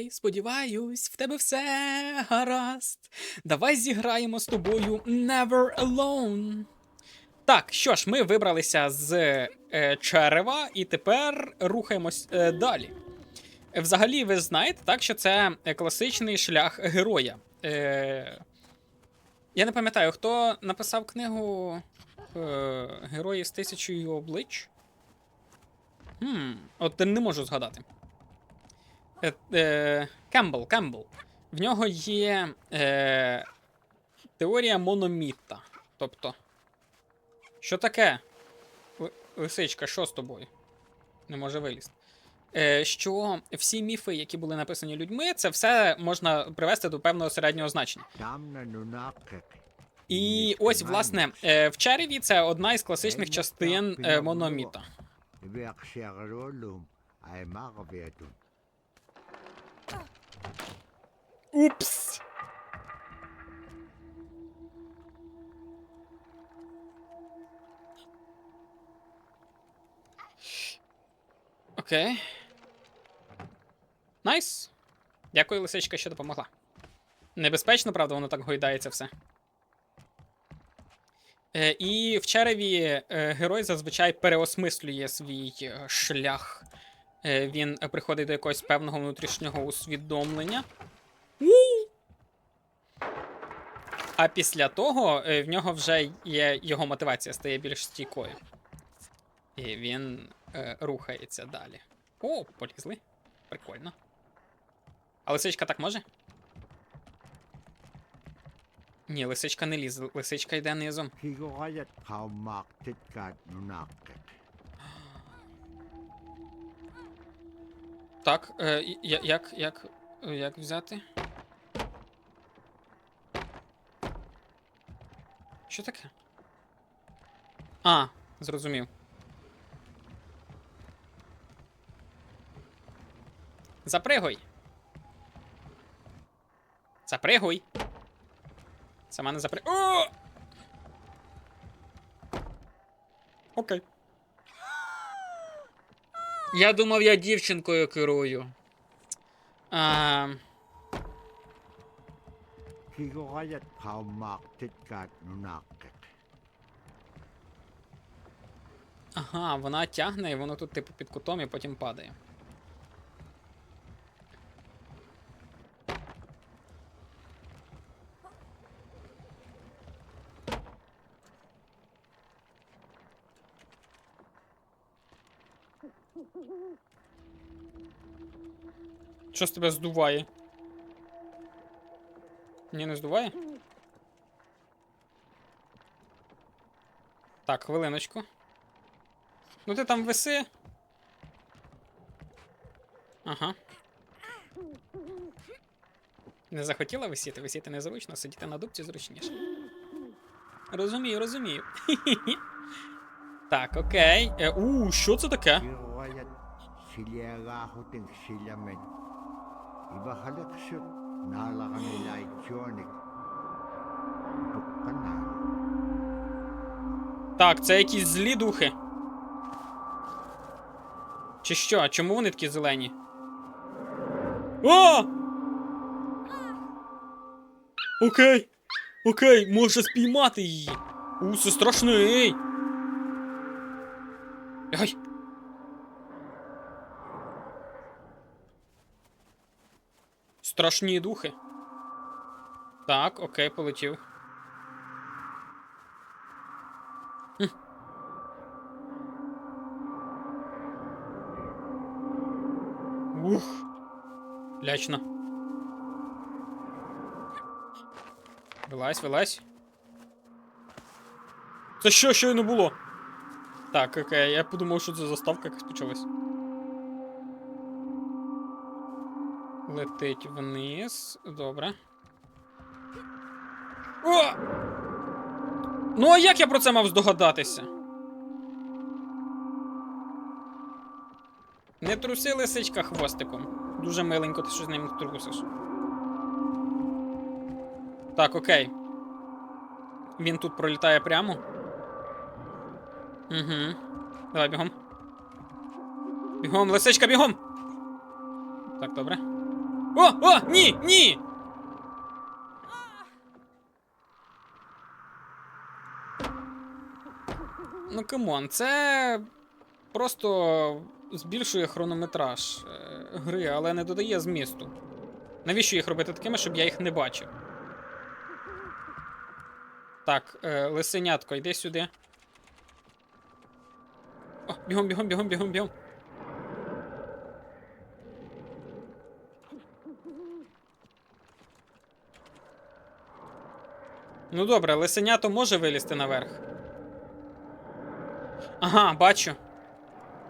Окей, сподіваюсь, в тебе все гаразд. Давай зіграємо з тобою Never Alone. Так, що ж, ми вибралися з е, черева і тепер рухаємось е, далі. Взагалі, ви знаєте, так, що це е, класичний шлях героя. Е, я не пам'ятаю, хто написав книгу е, Герої з тисячою облич. Хм, от не можу згадати. Е, е, Кембл, Кембл. В нього є е, теорія мономіта. Тобто. Що таке? Ли- Лисичка, що з тобою? Не може вилізти. Е, що всі міфи, які були написані людьми, це все можна привести до певного середнього значення. І ось, власне, е, в череві це одна із класичних частин е, мономіта. Упс! Окей. Найс. Дякую, лисичка, що допомогла. Небезпечно, правда, воно так гойдається все. Е, і в череві е, герой зазвичай переосмислює свій е, шлях. Е, він е, приходить до якогось певного внутрішнього усвідомлення. А після того е, в нього вже є його мотивація стає більш стійкою. І він е, рухається далі. О, полізли. Прикольно. А лисичка так може? Ні, лисичка не лізе, лисичка йде низом. Так, е, як, як, як взяти? Що таке? А, зрозумів. Запригуй. Запригуй. Сама не запри... О! Окей. Я думав, я дівчинкою керую. А, ага, вона тягне, і воно тут, типу, під кутом і потім падає. Що з тебе здуває? Ні, не здуває? Так, хвилиночку. Ну ти там виси. Ага. Не захотіла висіти, висіти незручно, сидіти на дубці зручніше. Розумію, розумію. Так, окей. Е, у, що це таке? Так, це якісь злі духи. Чи що? Чому вони такі зелені? О! Окей. Окей, може спіймати її. У, це страшно, Страшні духи. Так, окей, полетів. Ух. Лячно. Вилазь, вилазь. Це що щойно було? Так, окей, я подумав, що це заставка якась почалась. Летить вниз. Добре. О! Ну, а як я про це мав здогадатися? Не труси лисичка хвостиком. Дуже миленько, ти що з ним трусиш. Так, окей. Він тут пролітає прямо. Угу. Давай бігом. Бігом, лисичка, бігом! Так, добре. О, о, ні, ні! Ну, камон, це просто збільшує хронометраж е, гри, але не додає змісту. Навіщо їх робити такими, щоб я їх не бачив? Так, е, лисенятко, йди сюди. О, бігом, бігом, бігом, бігом, бігом. Ну добре, лисенято може вилізти наверх. Ага, бачу.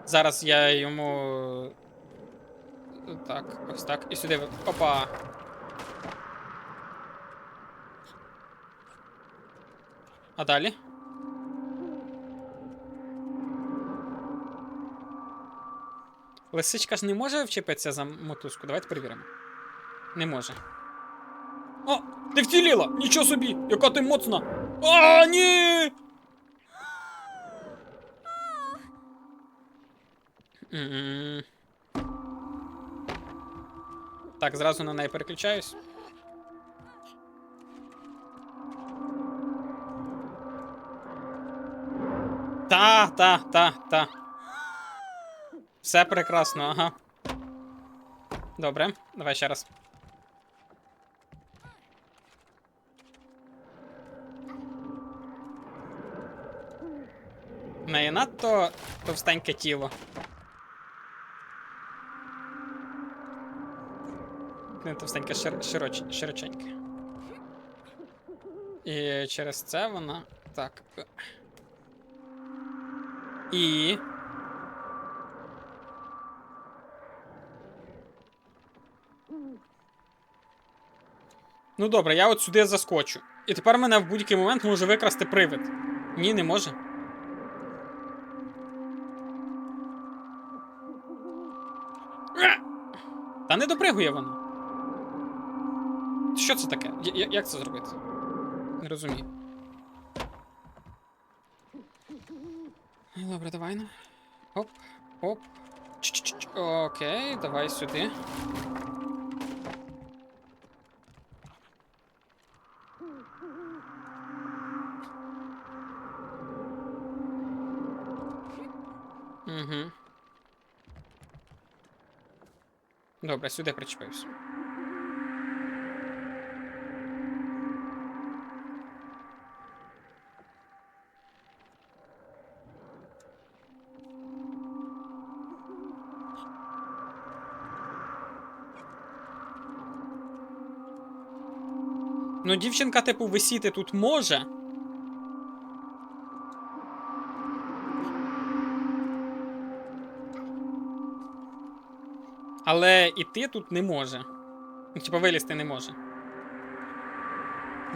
Зараз я йому. Так, ось так. І сюди. Опа. А далі? Лисичка ж не може вчепитися за мотузку. Давайте перевіримо. Не може. О! Ти вціліла! Нічого собі! Яка ти моцна! А, ні! Так, зразу на неї переключаюсь. Та, та, та, та. Все прекрасно, ага. Добре, давай ще раз. В неї надто товстеньке тіло. Не товстеньке, шир, широч, широченьке. І через це вона. Так. І. Ну добре, я от сюди заскочу. І тепер мене в будь-який момент може викрасти привид. Ні, не може. Та не допригує вона. Що це таке? Я- як це зробити? Не розумію. Добре, давай ну. Оп, оп. Ч-ч-ч. Окей, давай сюди. Угу. Добре, сюди причепився. Ну, дівчинка, типу, висіти тут може. Але іти тут не може. Ну, Типа вилізти не може.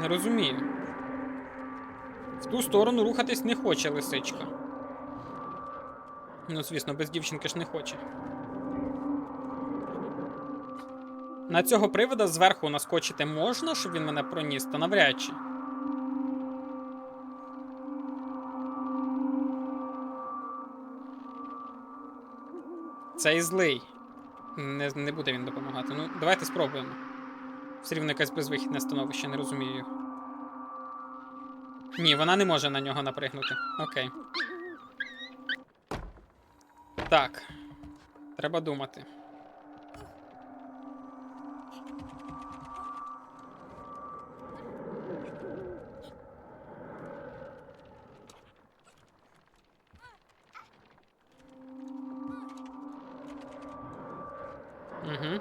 Не розумію. В ту сторону рухатись не хоче лисичка. Ну, звісно, без дівчинки ж не хоче. На цього привода зверху наскочити можна, щоб він мене проніс, та навряд чи. Цей злий. Не, не буде він допомагати. Ну, давайте спробуємо. Все рівно якесь безвихідне становище, не розумію. Ні, вона не може на нього напригнути. Окей. Так. Треба думати. Угу.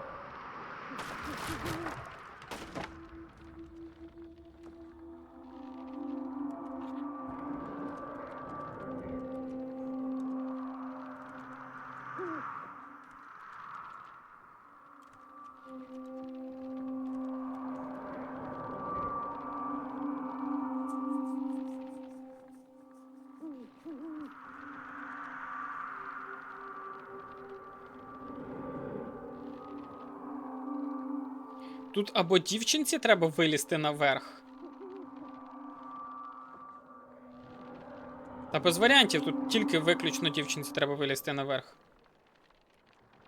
Тут або дівчинці треба вилізти наверх. Та без варіантів, тут тільки виключно дівчинці треба вилізти наверх.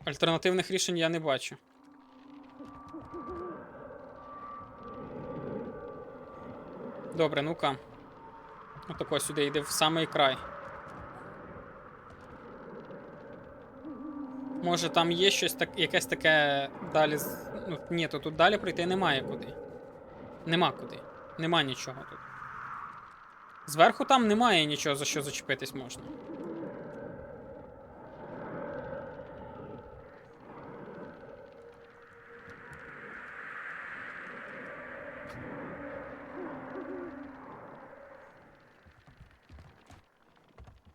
Альтернативних рішень я не бачу. Добре, ну-ка. Отако сюди йде в самий край. Може там є щось так, якесь таке далі Ну, ні, то тут далі пройти немає куди. Нема куди. Нема нічого тут. Зверху там немає нічого, за що зачепитись можна.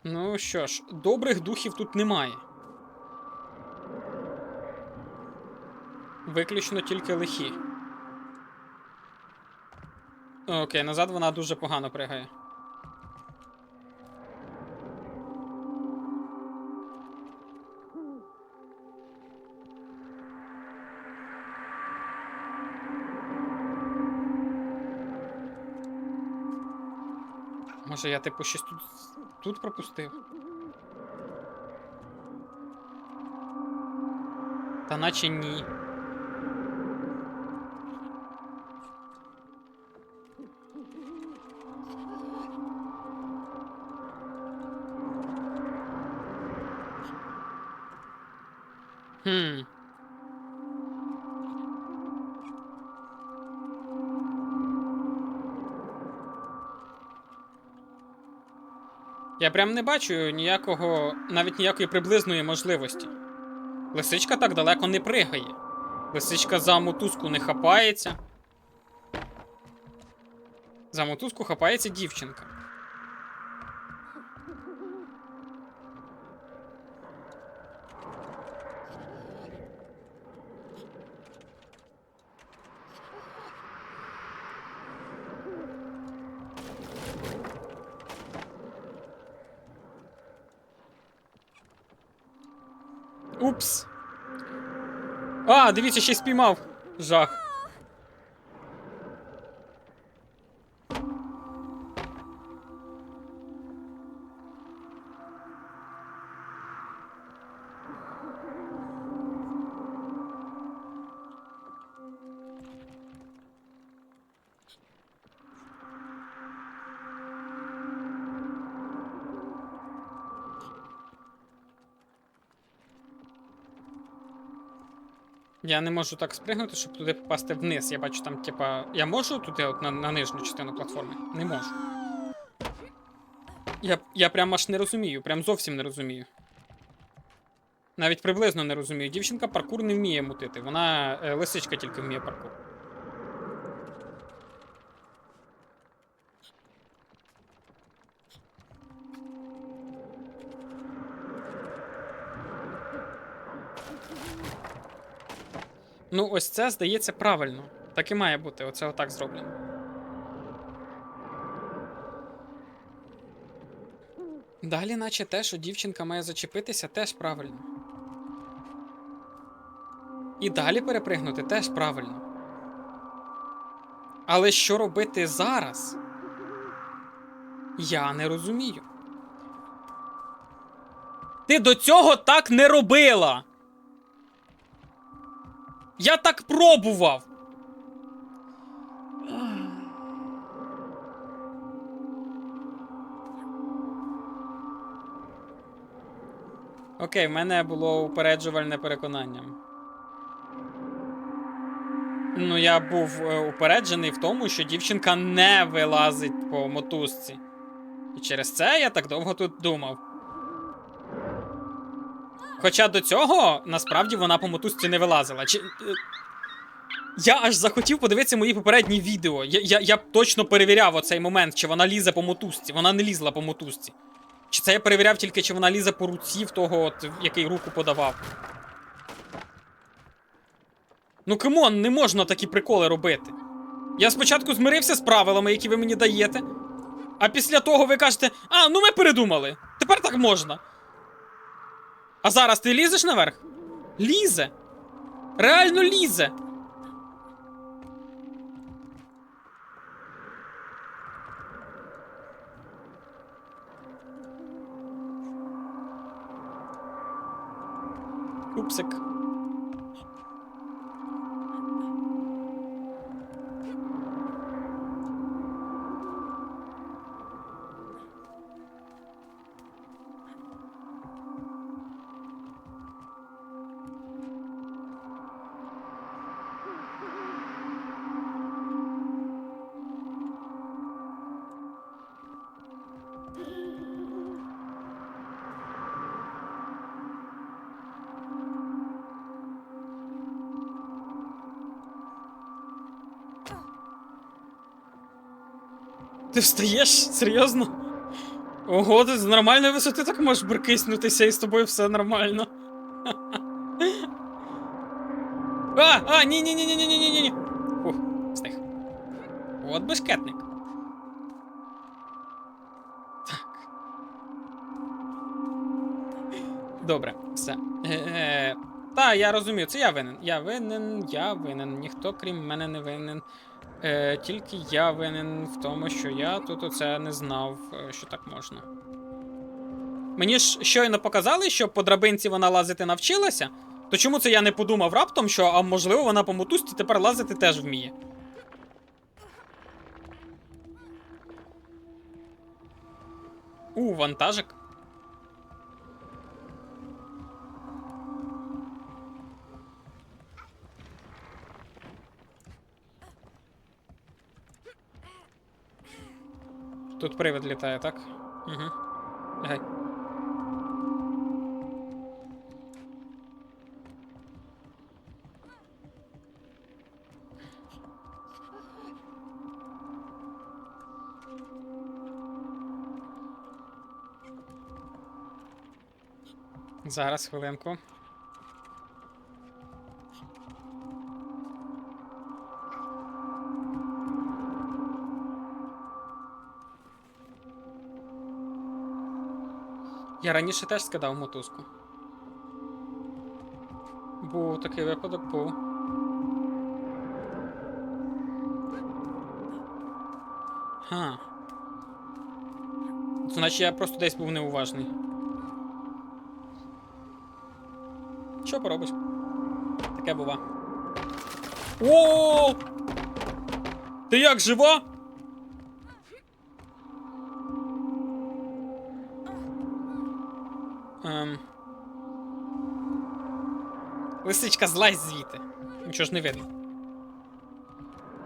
Ну що ж, добрих духів тут немає. Виключно тільки лихі. Окей, назад вона дуже погано пригає. Може я типу щось тут, тут пропустив? Та наче ні. Я прям не бачу ніякого, навіть ніякої приблизної можливості. Лисичка так далеко не пригає. Лисичка за мотузку не хапається. За мотузку хапається дівчинка. Упс. А, дивіться, ще й спіймав. Жах. Я не можу так спригнути, щоб туди попасти вниз. Я бачу там, типа. Я можу туди от на, на нижню частину платформи? Не можу. Я, я прям аж не розумію, прям зовсім не розумію. Навіть приблизно не розумію. Дівчинка паркур не вміє мутити. Вона е, лисичка тільки вміє паркур. Ну, ось це здається правильно. Так і має бути, оце отак зроблено. Далі, наче те, що дівчинка має зачепитися, теж правильно. І далі перепригнути теж правильно. Але що робити зараз? Я не розумію. Ти до цього так не робила! Я так пробував. Окей, в мене було упереджувальне переконання. Ну, я був е, упереджений в тому, що дівчинка не вилазить по мотузці. І через це я так довго тут думав. Хоча до цього насправді вона по мотузці не вилазила. Чи... е, Я аж захотів подивитися мої попередні відео. Я, я, я точно перевіряв оцей момент, чи вона лізе по мотузці. Вона не лізла по мотузці. Чи це я перевіряв тільки, чи вона лізе по руці в того, от, який руку подавав. Ну камон, не можна такі приколи робити. Я спочатку змирився з правилами, які ви мені даєте. А після того ви кажете, а, ну ми передумали. Тепер так можна. А зараз ти лізеш наверх? Лізе. Реально лізе. Упсик. Ти встаєш? Серйозно? Ого, ти з нормальної висоти так можеш брикиснутися і з тобою все нормально. А, а, ні, ні, ні, ні, ні, ні, ні, ні, ні. Встиг. От бешкетник. Так. Добре, все. Е-е, та, я розумію, це я винен. Я винен, я винен. Ніхто крім мене не винен. Е, тільки я винен в тому, що я тут оце не знав, е, що так можна. Мені ж щойно показали, що по драбинці вона лазити навчилася. То чому це я не подумав раптом, що а можливо вона по мотузці тепер лазити теж вміє? У, вантажик. Тут привид літає, так? Угу. Лягай. Зараз хвилинку. Я раніше теж скидав мотузку. Був такий випадок, був. Ха. Значить, я просто десь був неуважний. Що поробиш? Таке бува. О! Ти як жива? Ем... Лисичка, злазь звідти. Нічого ж не видно.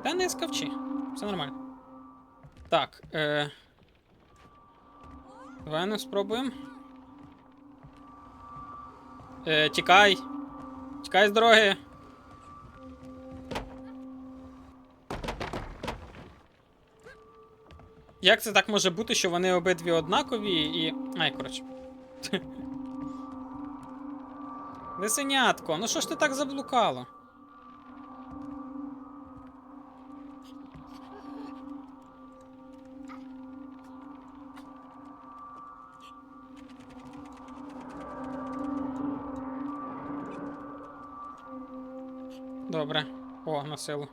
Та не скавчи. Все нормально. Так, е... Давай спробуємо. Е, тікай. Тікай з дороги. Як це так може бути, що вони обидві однакові і. Ай, коротше. Лисенятко, ну що ж ти так заблукало? Добре. О, на силу.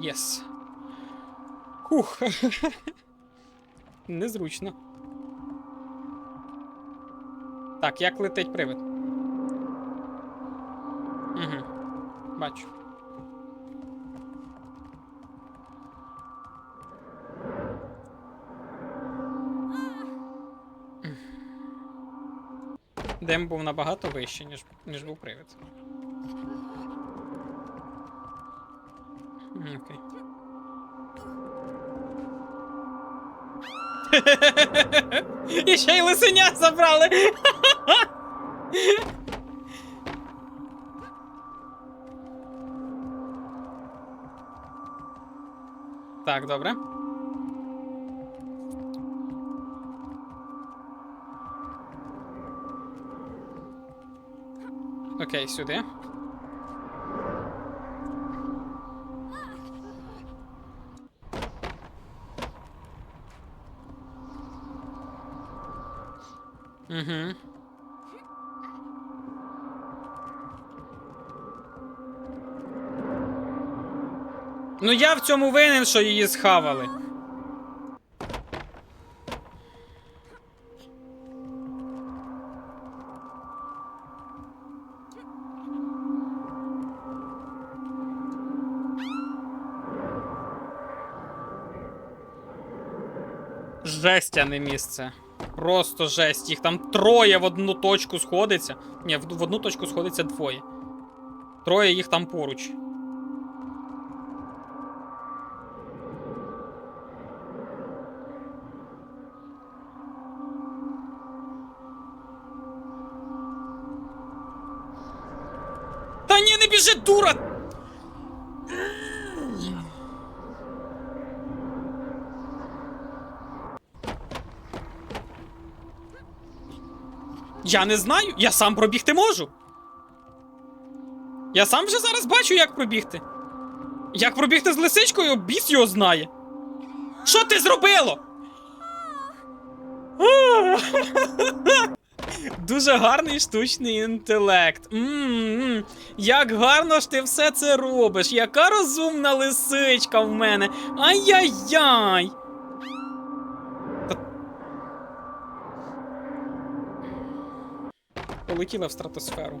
Єс. Хух. Незручно. Так, як летить привид? Угу. Бачу. Дем був набагато вищий, ніж, ніж був привид. І ще й лисеня забрали. Так, добре. Окей, сюди. Угу. Ну я в цьому винен, що її схавали. Жесть, а не місце. Просто жесть. Їх там троє в одну точку сходиться. Ні, в, одну точку сходиться двоє. Троє їх там поруч. Я не знаю, я сам пробігти можу. Я сам вже зараз бачу, як пробігти. Як пробігти з лисичкою, біс його знає. Що ти зробило? Дуже гарний штучний інтелект. М-м-м. Як гарно ж ти все це робиш. Яка розумна лисичка в мене. Ай-яй-яй. Полетіла в стратосферу.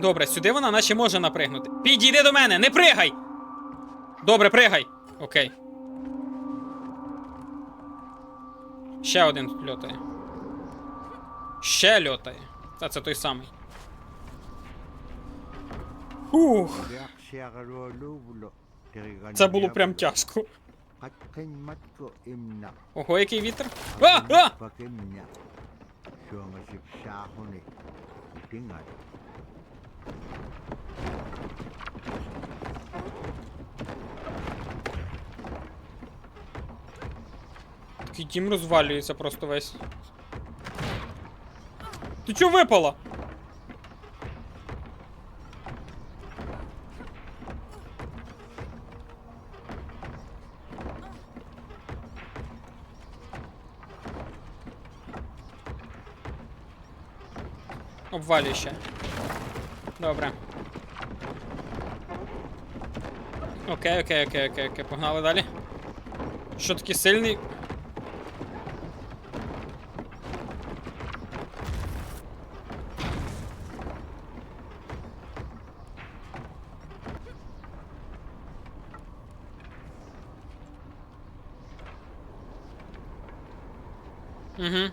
Добре, сюди вона наче може напригнути. Підійди до мене, не пригай! Добре, пригай. Окей. Ще один тут льотає. Ще льотає. Та це той самий. Ух, це було прям тяжко. Ого, який вітер. А! А! Такий дім розвалюється просто весь. Ти чого випала? Обвалюй ще. Добре. Окей, окей, окей, окей, окей. Погнали далі. Що такий сильний? Угу.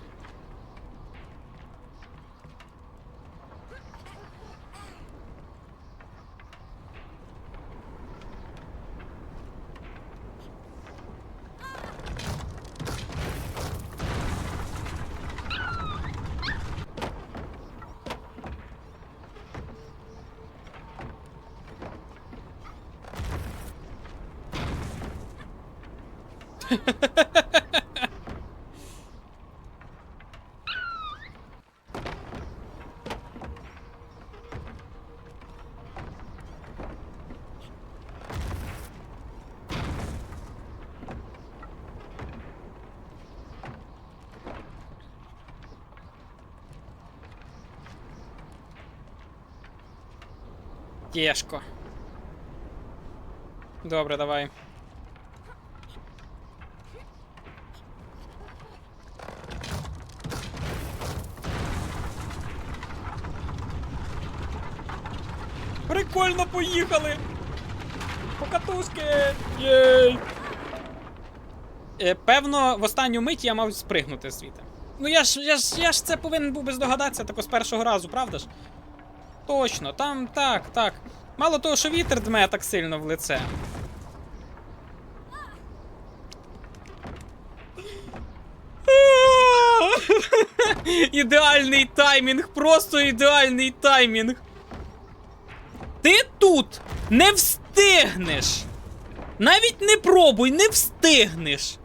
Тяжко. Добре, давай. Прикольно поїхали! Покатушки! Єй! Е, певно, в останню мить я мав спригнути звідти. Ну я ж, я ж, я ж це повинен був би здогадатися тако з першого разу, правда ж? Точно, там так, так. Мало того, що вітер дме так сильно в лице. Ідеальний таймінг, просто ідеальний таймінг. Ти тут не встигнеш. Навіть не пробуй, не встигнеш.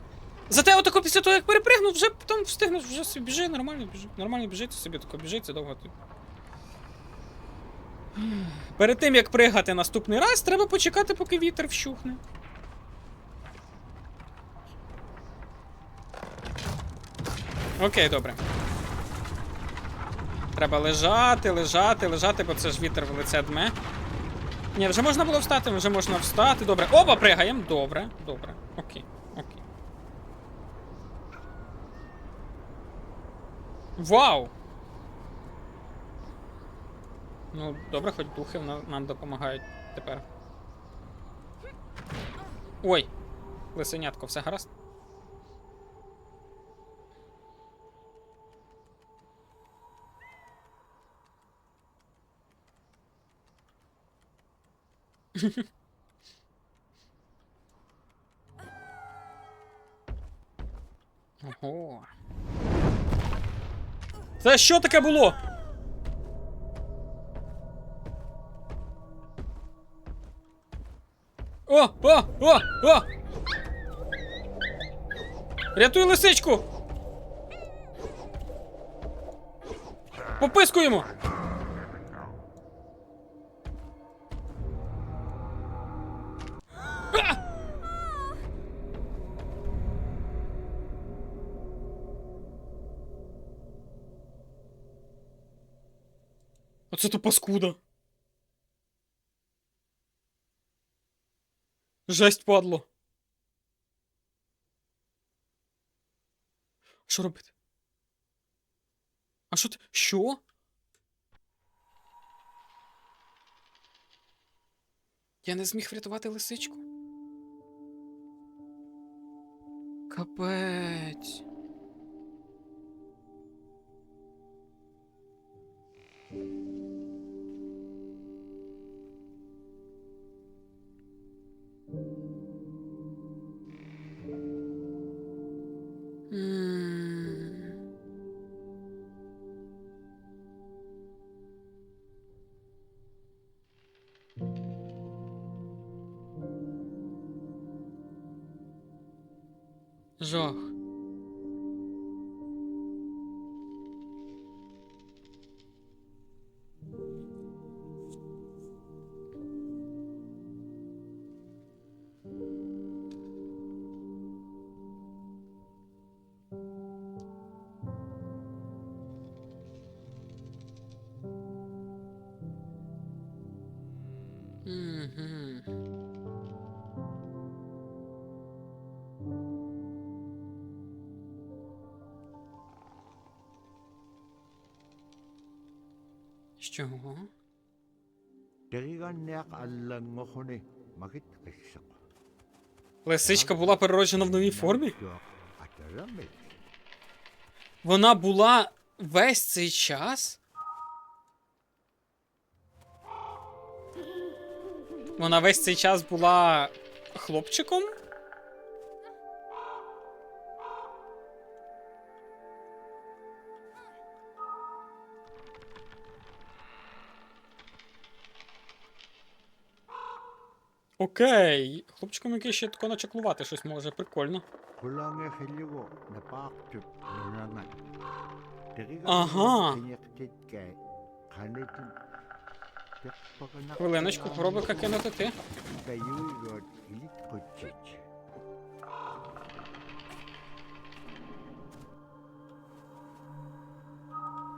Зате отако після того, як перепригнув, вже потім встигнеш, вже собі біжи, нормально біжи. Нормально біжить собі тако біжить, це довго. ти- Перед тим як пригати наступний раз, треба почекати, поки вітер вщухне. Окей, добре. Треба лежати, лежати, лежати, бо це ж вітер в лице дме. Ні, вже можна було встати, вже можна встати. Добре. Оба пригаємо. Добре, добре. Окей, окей. Вау! Ну, добре, хоч духи нам допомагають тепер. Ой! Лисенятко, все гаразд? Ого. Це що таке було? О, о, о, о! Рятуй лисичку! Попискуємо! Оце то паскуда. Жесть, падло. Що робити? А що ти? Що? Я не зміг врятувати лисичку. Капець. Жах. Що? Қиссақ. Лисичка була перероджена в новій формі? Вона була весь цей час? Вона весь цей час була хлопчиком? Окей. Хлопчиком, який ще тако начаклувати щось може, прикольно. Ага. Хвилиночку, попробуй-ка кинути ти.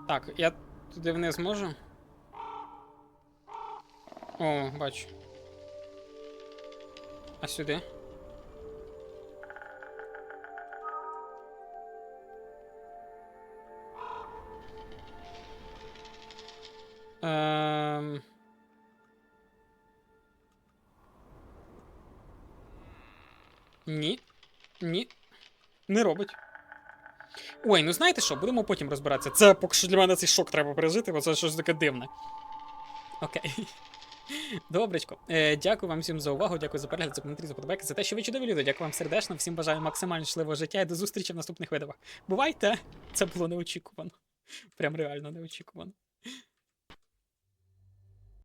Так, я туди вниз можу? О, бачу. А сюди? Ем... Ні. Ні. Не робить. Ой, ну знаєте що, будемо потім розбиратися. Це поки що для мене цей шок треба пережити, бо це щось таке дивне. Окей. Добречко. Е, дякую вам всім за увагу, дякую за перегляд, за коментарі, за подобайки, за те, що ви чудові люди. Дякую вам сердечно, всім бажаю максимально щасливого життя і до зустрічі в наступних видавах. Бувайте! Це було неочікувано. Прям реально неочікувано.